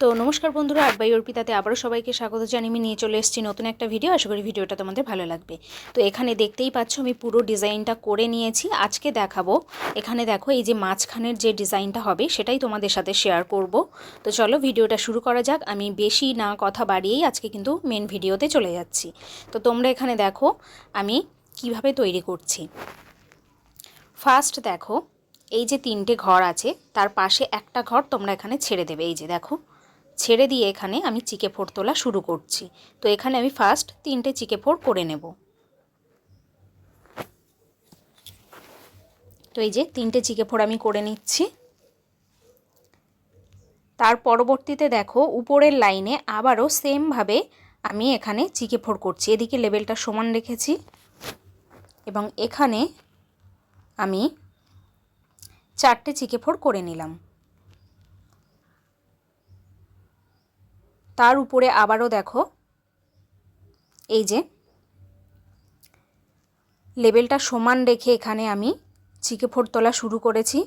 তো নমস্কার বন্ধুরা আটবাই অর্পিতাতে আবারও সবাইকে স্বাগত জানিয়ে আমি নিয়ে চলে এসেছি নতুন একটা ভিডিও আশা করি ভিডিওটা তোমাদের ভালো লাগবে। তো এখানে দেখতেই পাচ্ছ, আমি পুরো ডিজাইনটা করে নিয়েছি। আজকে দেখাবো। এখানে দেখো, এই যে মাঝখানের যে ডিজাইনটা হবে, সেটাই তোমাদের সাথে শেয়ার করব। তো চলো ভিডিওটা শুরু করা যাক। আমি বেশি না কথা বাড়িয়েই আজকে কিন্তু মেন ভিডিওতে চলে যাচ্ছি। তো তোমরা এখানে দেখো, আমি কীভাবে তৈরি করছি। ফার্স্ট দেখো, এই যে তিনটে ঘর আছে, তার পাশে একটা ঘর তোমরা এখানে ছেড়ে দেবে। এই যে দেখো ছেড়ে দিয়ে এখানে আমি চিকে ফোড় তোলা শুরু করছি। তো এখানে আমি ফার্স্ট তিনটে চিকে ফোড় করে নেব। তো এই যে তিনটে চিকে ফোড় আমি করে নিচ্ছি। তার পরবর্তীতে দেখো, উপরের লাইনে আবারও সেমভাবে আমি এখানে চিকে ফোড় করছি। এদিকে লেভেলটা সমান রেখেছি। এবং এখানে আমি চারটে চিকে ফোড় করে নিলাম। তার উপরে আবারও দেখো। এই যে, লেবেলটা সমান রেখে এখানে আমি চিকে ফোড় তোলা শুরু করেছি।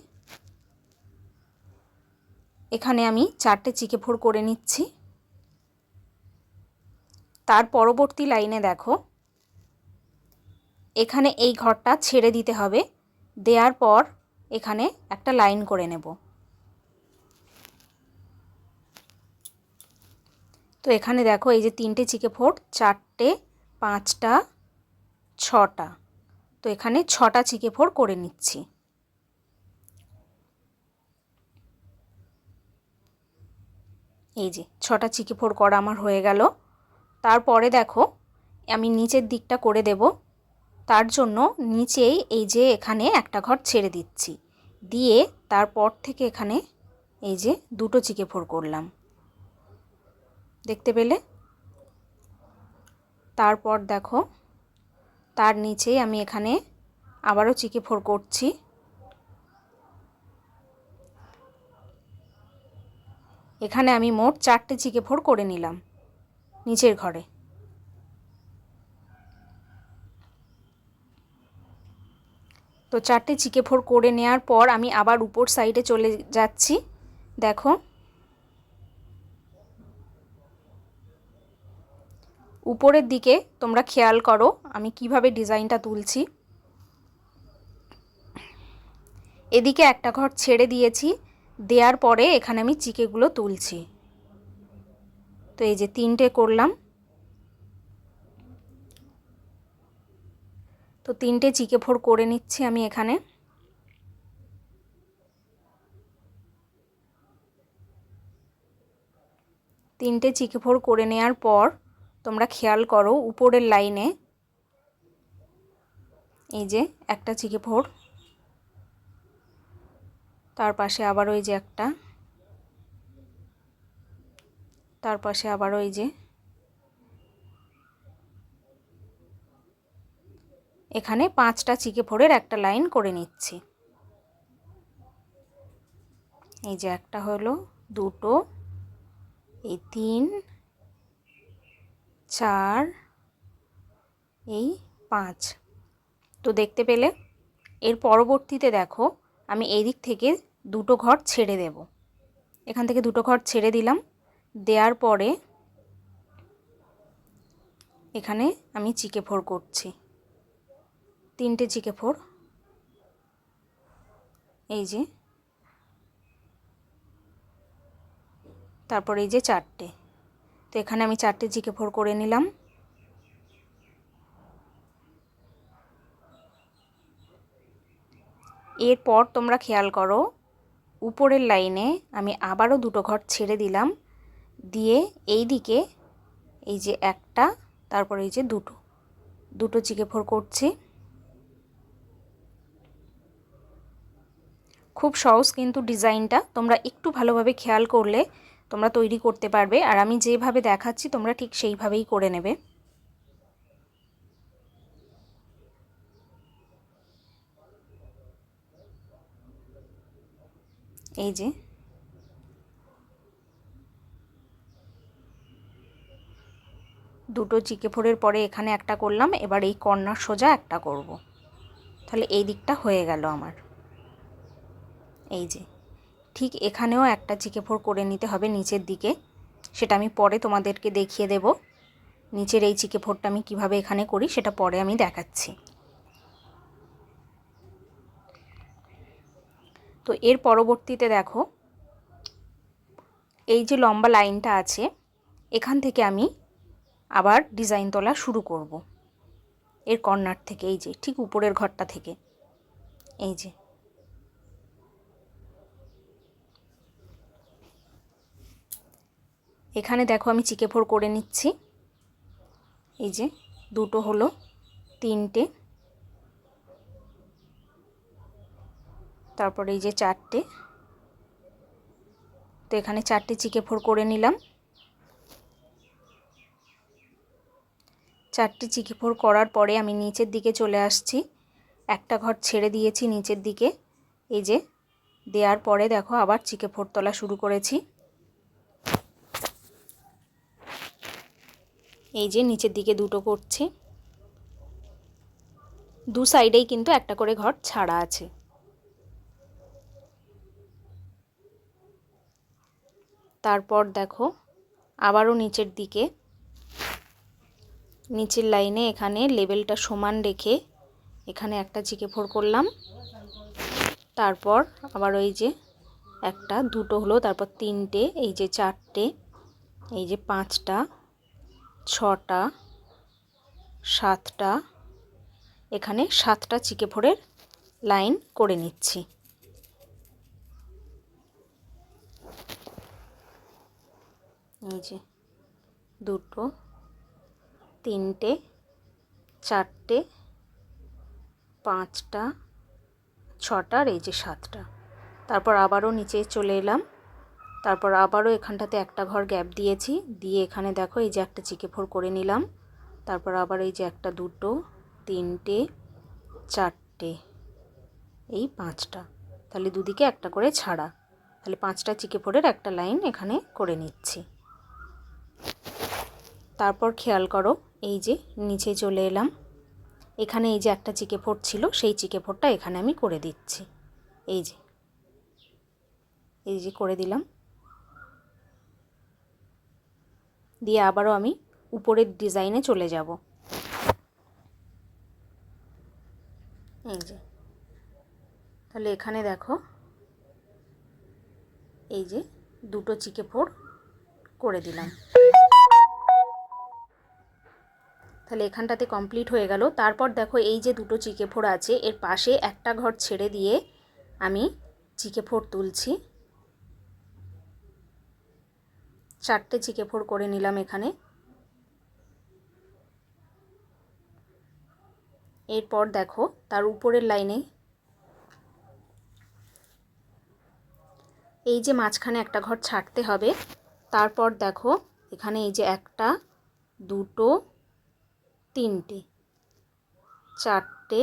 এখানে আমি চারটে চিকে ফোড় করে নিচ্ছি। তার পরবর্তী লাইনে দেখো। এখানে এই ঘরটা ছেড়ে দিতে হবে। দেওয়ার পর এখানে একটা লাইন করে নেব। তো এখানে দেখো এই যে তিনটে চিকে ফোড়, চারটে, পাঁচটা, ছটা। তো এখানে ছটা চিকে ফোড় করে নিচ্ছি। এই যে ছটা চিকে ফোড় করা আমার হয়ে গেল। তারপরে দেখো আমি নিচের দিকটা করে দেব। তার জন্য নিচেই এই যে এখানে একটা ঘর ছেড়ে দিচ্ছি। দিয়ে তারপর থেকে এখানে এই যে দুটো চিকে ফোড় করলাম। দেখতে পেলে? তারপর দেখো, তার নিচেই আমি এখানে আবারও চিকে ফোর করছি। এখানে আমি মোট চারটে চিকে ফোর করে নিলাম, নিচের ঘরে। তো চারটে চিকে ফোর করে নেওয়ার পর আমি আবার উপর সাইডে চলে যাচ্ছি। দেখো উপরের দিকে তোমরা খেয়াল করো, আমি কীভাবে ডিজাইনটা তুলছি। এদিকে একটা ঘর ছেড়ে দিয়েছি, দেওয়ার পরে এখানে আমি চিকেগুলো তুলছি। তো এই যে তিনটে করলাম। তো তিনটে চিকে ফোর করে নিচ্ছি আমি এখানে। তিনটে চিকে ফোর করে নেওয়ার পর তোমরা খেয়াল করো, উপরের লাইনে এই যে একটা চিকে ফোর তার পাশে আবার ওই যে একটা, তার পাশে আবার ওই যে এখানে পাঁচটা চিকে ফোরের একটা লাইন করে নিচ্ছি। এই যে একটা হলো, দুটো, এই তিন চার, এই পাঁচ। তো দেখতে পেলে? এর পরবর্তীতে দেখো, আমি এই দিক থেকে দুটো ঘর ছেড়ে দেব। এখান থেকে দুটো ঘর ছেড়ে দিলাম। দেওয়ার পরে এখানে আমি চিকে ফোর করছি। তিনটে চিকে ফোর। এই যে, তারপর এই যে চারটে। তো এখানে আমি চারটে জিকে ফোর করে নিলাম। এরপর তোমরা খেয়াল করো, উপরের লাইনে আমি আবারও দুটো ঘর ছেড়ে দিলাম, দিয়ে এই দিকে এই যে একটা, তারপর এই যে দুটো দুটো চিকে ফোর করছি। খুব সহজ কিন্তু ডিজাইনটা, তোমরা একটু ভালোভাবে খেয়াল করলে তোমরা তৈরি করতে পারবে। আর আমি যেভাবে দেখাচ্ছি, তোমরা ঠিক সেইভাবেই করে নেবে। এই যে। দুটো চিকে ফোড়ের পরে এখানে একটা করলাম, এবার এই কর্নার সোজা একটা করব। তাহলে এই দিকটা হয়ে গেল আমার। এই যে। ঠিক এখানেও একটা চিকে ফোর করে নিতে হবে নিচের দিকে। সেটা আমি পরে তোমাদেরকে দেখিয়ে দেব। নিচের এই চিকে ফোরটা আমি কীভাবে এখানে করি সেটা পরে আমি দেখাচ্ছি। তো এর পরবর্তীতে দেখো, এই যে লম্বা লাইনটা আছে, এখান থেকে আমি আবার ডিজাইন তোলা শুরু করব। এর কর্নার থেকে, এই যে, ঠিক উপরের ঘরটা থেকে। এই যে এখানে দেখো আমি চিকে ফোর করে নিচ্ছি। এই যে দুটো হলো, তিনটে। তারপর এই যে চারটে। তো এখানে চারটে চিকে ফোর করে নিলাম। চারটে চিকে ফোর করার পরে আমি নিচের দিকে চলে আসছি। একটা ঘর ছেড়ে দিয়েছি নিচের দিকে। এই যে দেওয়ার পরে দেখো আবার চিকে ফোর তোলা শুরু করেছি। এই যে নিচের দিকে দুটো করছি। দু সাইডেই কিন্তু একটা করে ঘর ছাড়া আছে। তারপর দেখো, আবারও নিচের দিকে। নিচের লাইনে এখানে লেভেলটা সমান রেখে এখানে একটা চিকে ফোর করলাম। তারপর আবার ওই যে একটা, দুটো হলো, তারপর তিনটে, এই যে চারটে, এই যে পাঁচটা। ছটা, সাতটা, এখানে সাতটা চিকে ফোরের লাইন করে নিচ্ছি। দুটো, তিনটে, চারটে, পাঁচটা, ছটার এই যে সাতটা। তারপর আবারও নিচে চলে এলাম। তারপর আবারও এখানটাতে একটা ঘর গ্যাপ দিয়েছি। দিয়ে এখানে দেখো এই যে একটা চিকে ফোর করে নিলাম। তারপর আবার এই যে একটা দুটো, তিনটে, চারটে, এই পাঁচটা। তাহলে দুদিকে একটা করে ছাড়া। তাহলে পাঁচটা চিকে ফোরের একটা লাইন এখানে করে নিচ্ছি। তারপর খেয়াল করো, এই যে নিচে চলে এলাম। এখানে এই যে একটা চিকে ফোর ছিল, সেই চিকে ফোরটা এখানে আমি করে দিচ্ছি। এই যে এই যে করে দিলাম। দিয়ে আবারও আমি উপরের ডিজাইনে চলে যাব। এই যে। তাহলে এখানে দেখো, এই যে দুটো চিকে ফোড় করে দিলাম। তাহলে এখানটাতে কমপ্লিট হয়ে গেল। তারপর দেখো এই যে দুটো চিকে ফোড় আছে, এর পাশে একটা ঘর ছেড়ে দিয়ে আমি চিকে ফোর তুলছি। চারটে চিকে ফোর করে নিলাম এখানে। এরপর দেখো, তার উপরের লাইনে এই যে মাঝখানে একটা ঘর ছাড়তে হবে, তারপর দেখো, এখানে এই যে একটা, দুটো, তিনটে, চারটে,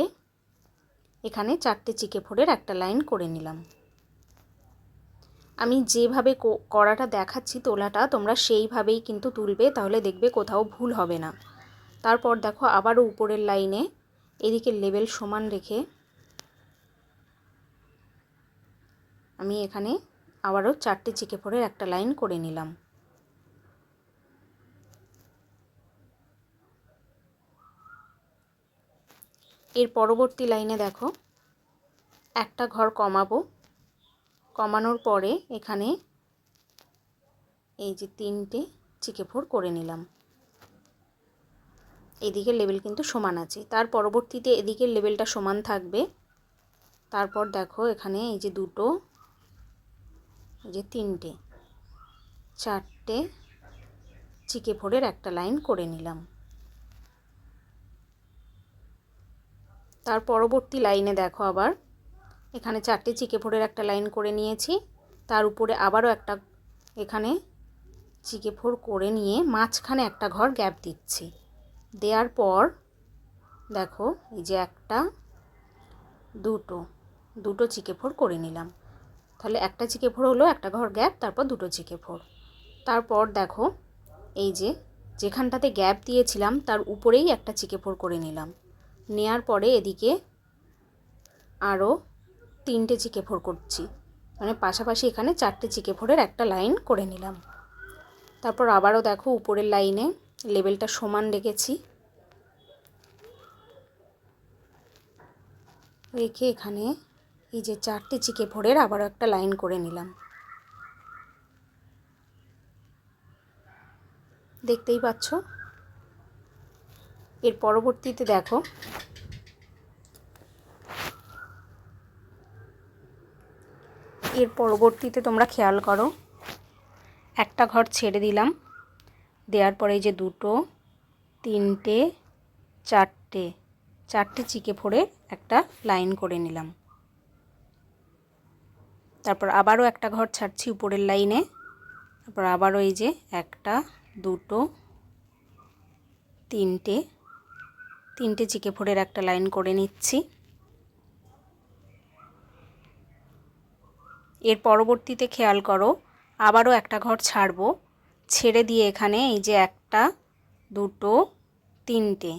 এখানে চারটে চিকে ফোরের একটা লাইন করে নিলাম। আমি যেভাবে করাটা দেখাচ্ছি তোলাটা, তোমরা সেইভাবেই কিন্তু তুলবে, তাহলে দেখবে কোথাও ভুল হবে না। তারপর দেখো আবারও উপরের লাইনে, এদিকে লেভেল সমান রেখে আমি এখানে আবারও চারটে চিকে ফোরের একটা লাইন করে নিলাম। এর পরবর্তী লাইনে দেখো, একটা ঘর কমাবো। কমানোর পরে এখানে এই যে তিনটে চিকে ফোর করে নিলাম। এদিকের লেভেল কিন্তু সমান আছে। তার পরবর্তীতে এদিকের লেভেলটা সমান থাকবে। তারপর দেখো এখানে এই যে দুটো, এই যে তিনটে, চারটে চিকে ফোরের একটা লাইন করে নিলাম। তার পরবর্তী লাইনে দেখো আবার এখানে চারটে চিকে ফোরের একটা লাইন করে নিয়েছি। তার উপরে আবারও একটা এখানে চিকে ফোর করে নিয়ে মাঝখানে একটা ঘর গ্যাপ দিচ্ছি। দেওয়ার পর দেখো, এই যে একটা, দুটো দুটো চিকে ফোর করে নিলাম। তাহলে একটা চিকে ফোর হলো, একটা ঘর গ্যাপ, তারপর দুটো চিকে ফোর তারপর দেখো, এই যে যেখানটাতে গ্যাপ দিয়েছিলাম, তার উপরেই একটা চিকে ফোর করে নিলাম। নেয়ার পরে এদিকে আরও তিনটে চিকে ফোর করছি। মানে পাশাপাশি এখানে চারটে চিকে ফোরের একটা লাইন করে নিলাম। তারপর আবারও দেখো উপরের লাইনে লেবেলটা সমান রেখেছি। রেখে এখানে এই যে চারটে চিকে ফোরের আবারও একটা লাইন করে নিলাম। দেখতেই পাচ্ছ? এর পরবর্তীতে দেখো এর পরবর্তীতে তোমরা খেয়াল করো, একটা ঘর ছেড়ে দিলাম, দেওয়ার পরে যে দুটো, তিনটে, চারটে চারটে চিকে ফোড়ে একটা লাইন করে নিলাম। তারপর আবারও একটা ঘর ছাড়ছি উপরের লাইনে, তারপর আবারও এই যে একটা, দুটো, তিনটে তিনটে চিকে ফোড়ের একটা লাইন করে নিচ্ছি। এর পরবর্তীতে খেয়াল করো, আবারও একটা ঘর ছাড়বো, ছেড়ে দিয়ে এখানে এই যে একটা, দুটো, তিনটে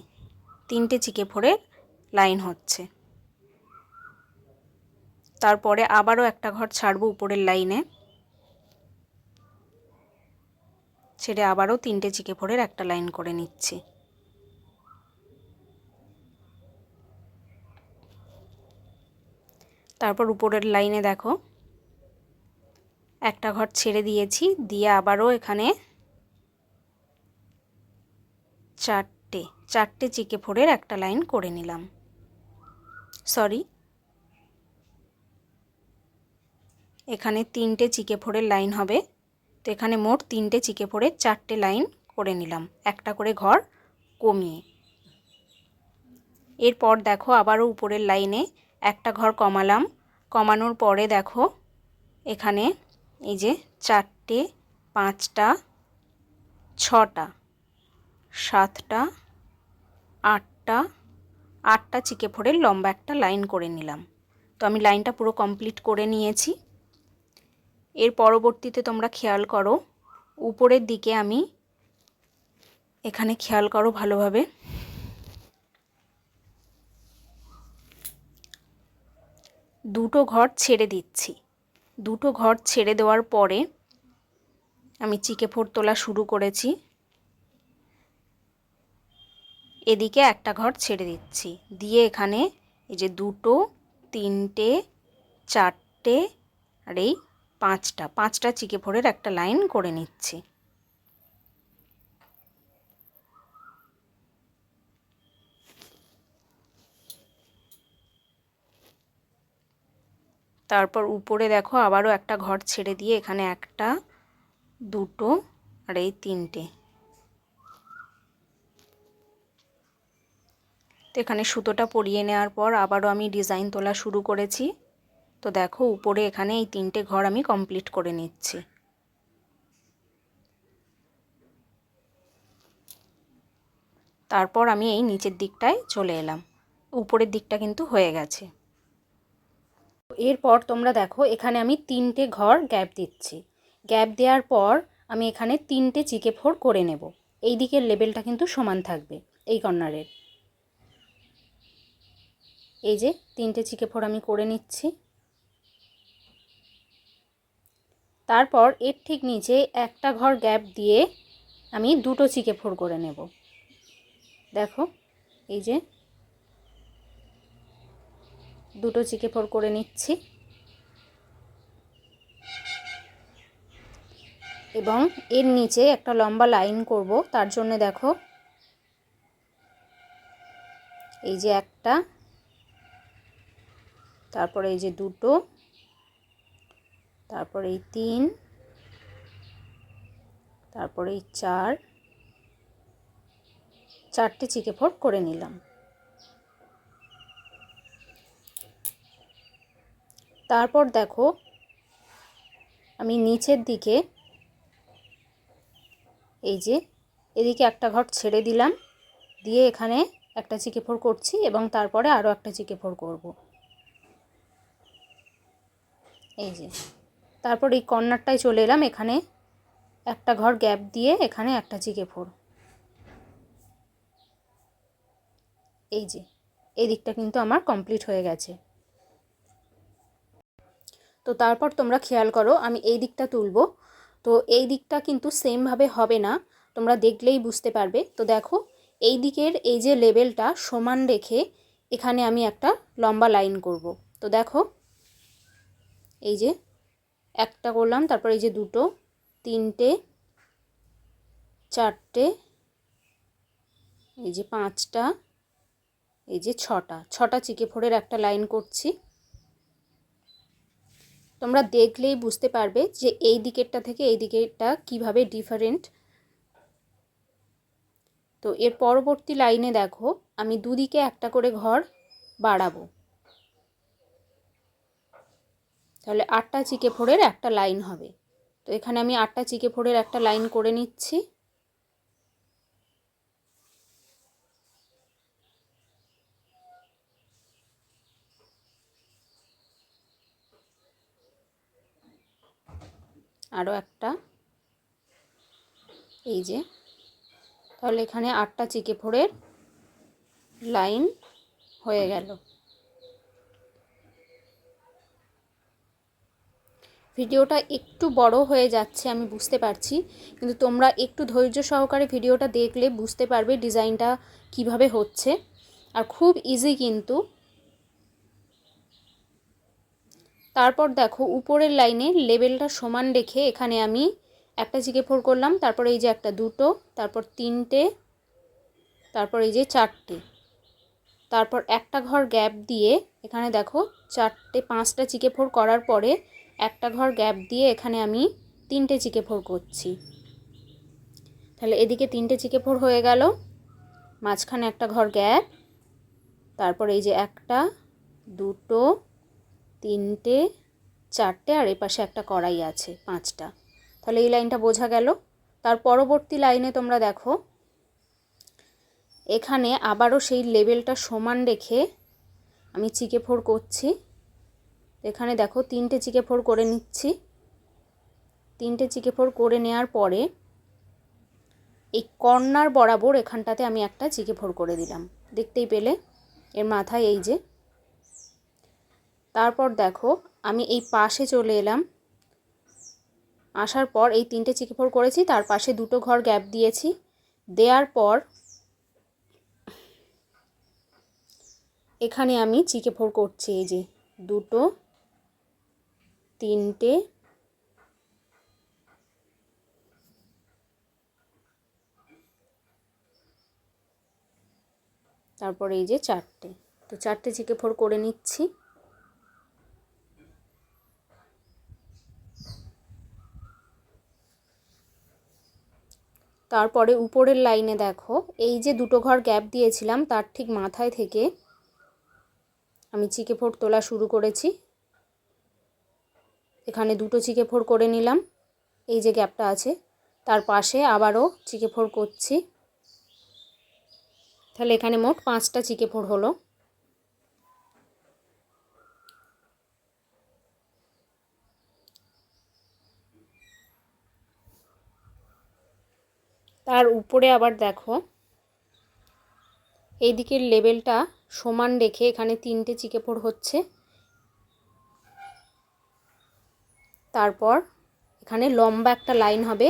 তিনটে চিকে ফোড়ের লাইন হচ্ছে। তারপরে আবারও একটা ঘর ছাড়বো উপরের লাইনে। ছেড়ে আবারও তিনটে চিকে ফোড়ের একটা লাইন করে নিচ্ছি। তারপর উপরের লাইনে দেখো একটা ঘর ছেড়ে দিয়েছি, দিয়ে আবারও এখানে চারটে চারটে চিকে ফোড়ের একটা লাইন করে নিলাম। সরি এখানে তিনটে চিকে ফোড়ের লাইন হবে। তো এখানে মোট তিনটে চিকে ফোড়ের চারটে লাইন করে নিলাম। একটা করে ঘর কমিয়ে। এরপর দেখো আবারও উপরের লাইনে একটা ঘর কমালাম। কমানোর পরে দেখো এখানে এই যে চারটে, পাঁচটা, ছটা, সাতটা, আটটা আটটা চিকে ফোড়ের লম্বা একটা লাইন করে নিলাম। তো আমি লাইনটা পুরো কমপ্লিট করে নিয়েছি। এর পরবর্তীতে তোমরা খেয়াল করো, উপরের দিকে আমি এখানে খেয়াল করো ভালোভাবে। দুটো ঘর ছেড়ে দিচ্ছি। দুটো ঘর ছেড়ে দেওয়ার পরে আমি চিকে ফোর তোলা শুরু করেছি। এদিকে একটা ঘর ছেড়ে দিচ্ছি। দিয়ে এখানে এই যে দুটো, তিনটে, চারটে আর এই পাঁচটা পাঁচটা চিকে ফোরের একটা লাইন করে নিচ্ছি। তারপর উপরে দেখো আবারও একটা ঘর ছেড়ে দিয়ে এখানে একটা, দুটো আর এই তিনটে। তো এখানে সুতোটা পরিয়ে নেওয়ার পর আবারও আমি ডিজাইন তোলা শুরু করেছি। তো দেখো উপরে এখানে এই তিনটে ঘর আমি কমপ্লিট করে নিচ্ছি। তারপর আমি এই নিচের দিকটায় চলে এলাম। উপরের দিকটা কিন্তু হয়ে গেছে। এরপর তোমরা দেখো, এখানে আমি তিনটে ঘর গ্যাপ দিচ্ছি। গ্যাপ দেওয়ার পর আমি এখানে তিনটে চিকে ফোর করে নেব। এই দিকের লেভেলটা কিন্তু সমান থাকবে, এই কর্নারের। এই যে, তিনটে চিকে ফোর আমি করে নিচ্ছি। তারপর এর ঠিক নিচে একটা ঘর গ্যাপ দিয়ে আমি দুটো চিকে ফোর করে নেব। দেখো, এই যে দুটো চিকে ফোর করে নিচ্ছি। এবং এর নিচে একটা লম্বা লাইন করব, তার জন্য দেখো। এই যে একটা, তারপরে এই যে দুটো, তারপরে এই তিন, তারপরে এই চার, চারটে চিকে ফোর করে নিলাম। তারপর দেখো, আমি নিচের দিকে এই যে এদিকে একটা ঘর ছেড়ে দিলাম, দিয়ে এখানে একটা চিকে ফোর করছি এবং তারপরে আরও একটা চিকে ফোর করব। এই যে, তারপর এই কর্নারটায় চলে এলাম, এখানে একটা ঘর গ্যাপ দিয়ে এখানে একটা চিকে ফোর এই যে, এই দিকটা কিন্তু আমার কমপ্লিট হয়ে গেছে। তো তারপর তোমরা খেয়াল করো, আমি এই দিকটা তুলব। তো এই দিকটা কিন্তু সেমভাবে হবে না, তোমরা দেখলেই বুঝতে পারবে। তো দেখো, এই দিকের এই যে লেভেলটা সমান রেখে এখানে আমি একটা লম্বা লাইন করব। তো দেখো, এই যে একটা করলাম, তারপর এই যে দুটো, তিনটে, চারটে, এই যে পাঁচটা, এই যে ছটা ছটা চিকে ফোড়ের একটা লাইন করছি। তোমরা দেখলেই বুঝতে পারবে যে এই দিকেরটা থেকে এই দিকেরটা কীভাবে ডিফারেন্ট তো এর পরবর্তী লাইনে দেখো, আমি দুদিকে একটা করে ঘর বাড়াবো। তাহলে আটটা চিকে ফোড়ের একটা লাইন হবে। তো এখানে আমি আটটা চিকে ফোড়ের একটা লাইন করে নিচ্ছি। আরও একটা। এই যে, তাহলে এখানে আটটা চিকে ফোড়ের লাইন হয়ে গেল। ভিডিওটা একটু বড় হয়ে যাচ্ছে, আমি বুঝতে পারছি। কিন্তু তোমরা একটু ধৈর্য সহকারে ভিডিওটা দেখলে বুঝতে পারবে ডিজাইনটা কীভাবে হচ্ছে। আর খুব ইজি কিন্তু তারপর দেখো, উপরের লাইনে লেবেলটা সমান রেখে এখানে আমি একটা চিকে ফোর করলাম। তারপর এই যে একটা দুটো, তারপর তিনটে, তারপর এই যে চারটে। তারপর একটা ঘর গ্যাপ দিয়ে এখানে দেখো, চারটে, পাঁচটা চিকে ফোর করার পরে একটা ঘর গ্যাপ দিয়ে এখানে আমি তিনটে চিকে ফোর করছি। তাহলে এদিকে তিনটে চিকে ফোর হয়ে গেল। মাঝখানে একটা ঘর গ্যাপ, তারপর এই যে একটা, দুটো তিনটে, চারটে আর এপাশে একটা কড়াই আছে, পাঁচটা। তাহলে এই লাইনটা বোঝা গেল। তার পরবর্তী লাইনে তোমরা দেখো, এখানে আবারও সেই লেভেলটা সমান রেখে আমি চিকে ফোর করছি। এখানে দেখো, তিনটে চিকে ফোর করে নিচ্ছি। তিনটে চিকে ফোর করে নেওয়ার পরে এই কর্নার বরাবর এখানটাতে আমি একটা চিকে ফোর করে দিলাম। দেখতেই পেলে? এর মাথায় এই যে তারপর দেখো, আমি এই পাশে চলে এলাম। আসার পর এই তিনটে চিকে ফোর করেছি, তার পাশে দুটো ঘর গ্যাপ দিয়েছি। দেওয়ার পর এখানে আমি চিকে ফোর করছি, এই যে দুটো, তিনটে, তারপর এই যে চারটে। তো চারটে চিকে ফোর করে নিচ্ছি। তারপরে উপরের লাইনে দেখো, এই যে দুটো ঘর গ্যাপ দিয়েছিলাম তার ঠিক মাথায় থেকে আমি চিকে ফোর তোলা শুরু করেছি। এখানে দুটো চিকে ফোর করে নিলাম, এই যে গ্যাপটা আছে। তার পাশে আবারও চিকে ফোর করছি। তাহলে এখানে মোট পাঁচটা চিকে ফোর হলো। তার উপরে আবার দেখো। এই দিকের লেবেলটা সমান রেখে এখানে তিনটে চিকে ফোর হচ্ছে। তারপর এখানে লম্বা একটা লাইন হবে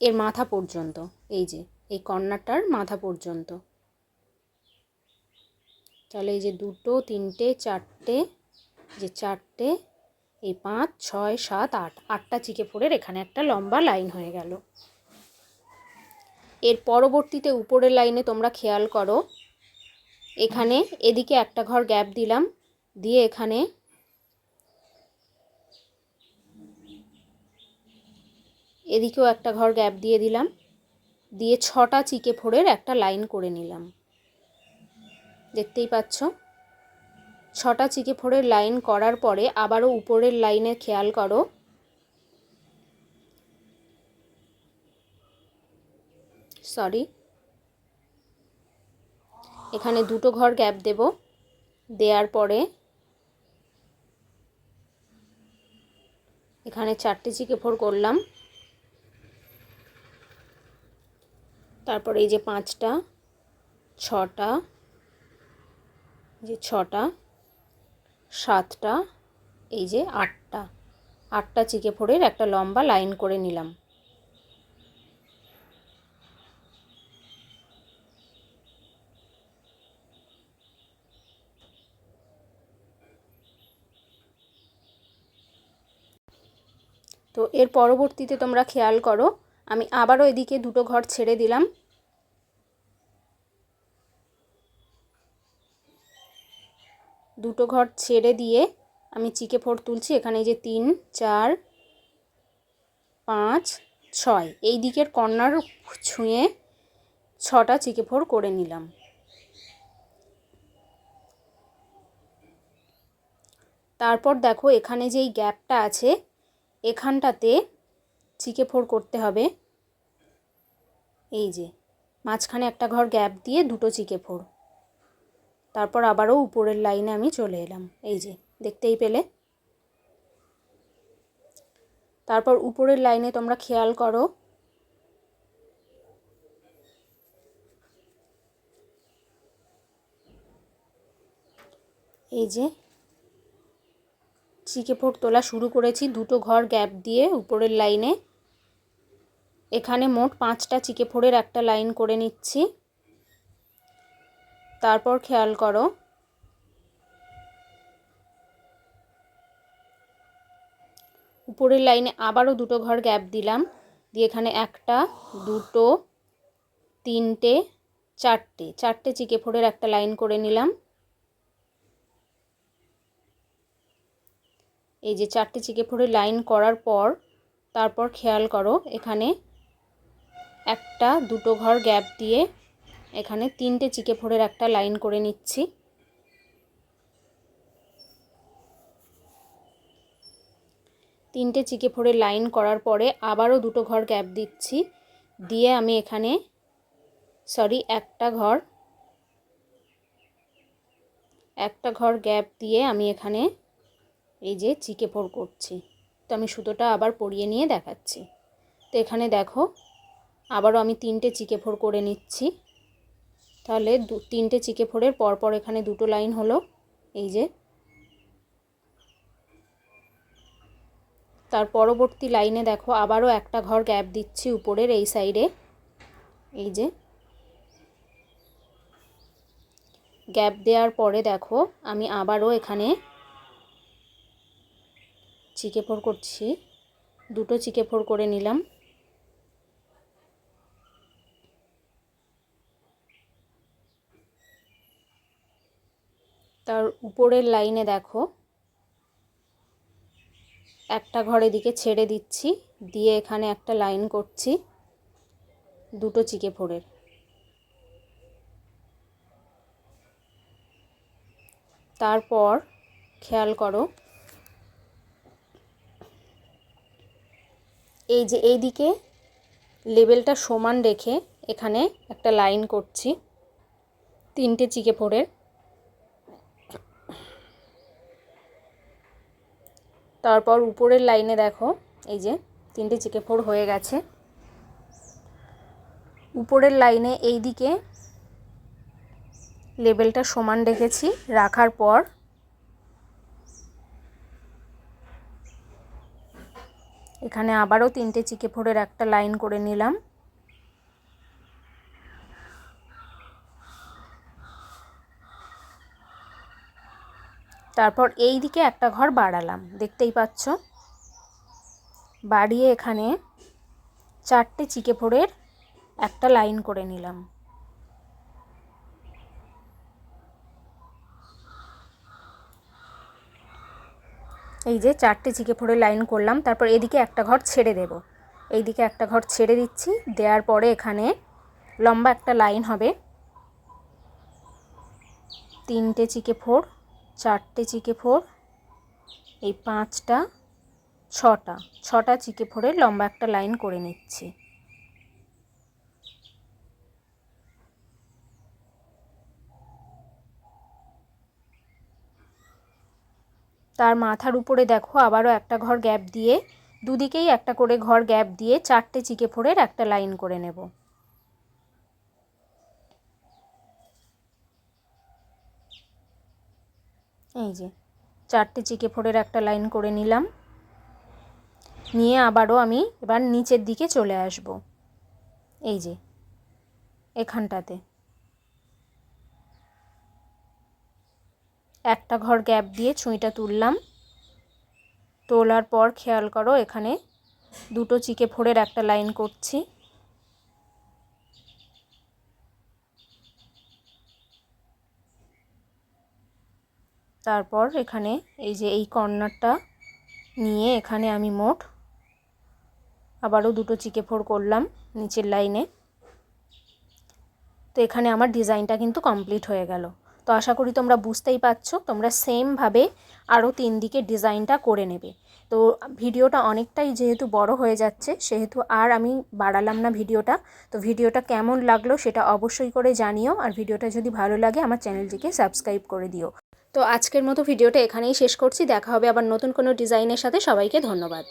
এর মাথা পর্যন্ত, এই যে, এই কর্নারটার মাথা পর্যন্ত। তাহলে এই যে দুটো, তিনটে, চারটে যে চারটে, এই পাঁচ, ছয়, সাত, আট, আটটা চিকে ফোরের এখানে একটা লম্বা লাইন হয়ে গেল। এর পরবর্তীতে উপরের লাইনে তোমরা খেয়াল করো। এখানে এদিকে একটা ঘর গ্যাপ দিলাম, দিয়ে এখানে এদিকেও একটা ঘর গ্যাপ দিয়ে দিলাম, দিয়ে ছটা চিকে ফোড়ের একটা লাইন করে নিলাম। দেখতেই পাচ্ছ? ছটা চিকে ফোড়ের লাইন করার পরে আবারও উপরের লাইনে খেয়াল করো সরি এখানে দুটো ঘর গ্যাপ দেব। দেওয়ার পরে এখানে চারটে চিকে ফোর করলাম। তারপরে এই যে পাঁচটা, ছটা যে ছটা, সাতটা, এই যে আটটা। আটটা চিকে ফোড়ের একটা লম্বা লাইন করে নিলাম। তো এর পরবর্তীতে তোমরা খেয়াল করো, আমি আবারও এদিকে দুটো ঘর ছেড়ে দিলাম। দুটো ঘর ছেড়ে দিয়ে আমি চিকে ফোড় তুলছি, এখানে যে তিন, চার, পাঁচ, ছয়। এই দিকের কর্নার ছুঁয়ে ছটা চিকে ফোড় করে নিলাম। তারপর দেখো এখানে যেই গ্যাপটা আছে এখানটাতে চিকে ফোড় করতে হবে। এই যে, মাঝখানে একটা ঘর গ্যাপ দিয়ে দুটো চিকে ফোড় তারপর আবারও উপরের লাইনে আমি চলে এলাম। এই যে, দেখতেই পেলে? তারপর উপরের লাইনে তোমরা খেয়াল করো। এই যে চিকে ফোট তোলা শুরু করেছি। দুটো ঘর গ্যাপ দিয়ে উপরের লাইনে। এখানে মোট পাঁচটা চিকে ফোড়ের একটা লাইন করে নিচ্ছি। তারপর খেয়াল করো। উপরের লাইনে আবারও দুটো ঘর গ্যাপ দিলাম। দিয়ে এখানে একটা, দুটো, তিনটে, চারটে। চারটে চিকে ফোড়ের একটা লাইন করে নিলাম। এই যে চারটে চিকে ফোড়ের লাইন করার পর তারপর খেয়াল করো, এখানে একটা, দুটো ঘর গ্যাপ দিয়ে এখানে তিনটে চিকে ফোড়ের একটা লাইন করে নিচ্ছি। তিনটে চিকে ফোড়ের লাইন করার পরে আবারও দুটো ঘর গ্যাপ দিচ্ছি। দিয়ে আমি এখানে, সরি, একটা ঘর একটা ঘর গ্যাপ দিয়ে আমি এখানে এই যে চিকে ফোর করছি। তো আমি সুতোটা আবার পরিয়ে নিয়ে দেখাচ্ছি। তো এখানে দেখো, আবারও আমি তিনটে চিকে ফোর করে নিচ্ছি। তাহলে দু, তিনটে চিকে ফোড়ের পরপর এখানে দুটো লাইন হলো। এই যে। তার পরবর্তী লাইনে দেখো, আবারও একটা ঘর গ্যাপ দিচ্ছি উপরের এই সাইডে। এই যে। গ্যাপ দেওয়ার পরে দেখো, আমি আবারও এখানে চিকে ফোড় করছি। দুটো চিকে ফোড় করে নিলাম। তার উপরের লাইনে দেখো। একটা ঘরের দিকে ছেড়ে দিচ্ছি, দিয়ে এখানে একটা লাইন করছি, দুটো চিকে ফোড়ের। তারপর খেয়াল করো এই যে এই দিকে লেবেলটা সমান রেখে এখানে একটা লাইন করছি, তিনটে চিকে ফোড়ের। তারপর উপরের লাইনে দেখো, এই যে তিনটে চিকে ফোড় হয়ে গেছে। উপরের লাইনে এই দিকে লেবেলটা সমান রেখেছি, রাখার পর এখানে আবারও তিনটে চিকে ফোড়ের একটা লাইন করে নিলাম। তারপর এই দিকে একটা ঘর বাড়ালাম, দেখতেই পাচ্ছ? বাড়িয়ে এখানে চারটে চিকে ফোড়ের একটা লাইন করে নিলাম। এই যে চারটে চিকে ফোড়ে লাইন করলাম, তারপর এদিকে একটা ঘর ছেড়ে দেব। এইদিকে একটা ঘর ছেড়ে দিচ্ছি, দেওয়ার পরে এখানে লম্বা একটা লাইন হবে। তিনটে চিকে ফোড়, চারটে চিকে ফোড়, এই পাঁচটা, ছটা ছটা চিকে ফোড়ে লম্বা একটা লাইন করে নিচ্ছি। তার মাথার উপরে দেখো আবারও একটা ঘর গ্যাপ দিয়ে, দুদিকেই একটা করে ঘর গ্যাপ দিয়ে চারটে চিকে ফোড়ের একটা লাইন করে নেব। এই যে, চারটে চিকে ফোড়ের একটা লাইন করে নিলাম। নিয়ে আবারও আমি এবার নিচের দিকে চলে আসব। এই যে, এখানটাতে। একটা ঘর গ্যাপ দিয়ে ছুঁইটা তুললাম। তোলার পর খেয়াল করো, এখানে দুটো চিকে ফোড়ের একটা লাইন করছি। তারপর এখানে এই যে এই কর্নারটা নিয়ে এখানে আমি মোট আবারও দুটো চিকে ফোড় করলাম নিচের লাইনে। তো এখানে আমার ডিজাইনটা কিন্তু কমপ্লিট হয়ে গেল। তো আশা করি তোমরা বুঝতেই পারছ, তোমরা সেমভাবে আরও তিন দিকে ডিজাইনটা করে নেবে। তো ভিডিওটা অনেকটাই যেহেতু বড় হয়ে যাচ্ছে, সেহেতু আর আমি বাড়ালাম না ভিডিওটা। তো ভিডিওটা কেমন লাগল সেটা অবশ্যই করে জানিও, আর ভিডিওটা যদি ভালো লাগে আমার চ্যানেলটিকে সাবস্ক্রাইব করে দিও। তো আজকের মতো ভিডিওটা এখানেই শেষ করছি, দেখা হবে আবার নতুন কোনো ডিজাইনের সাথে, সবাইকে ধন্যবাদ।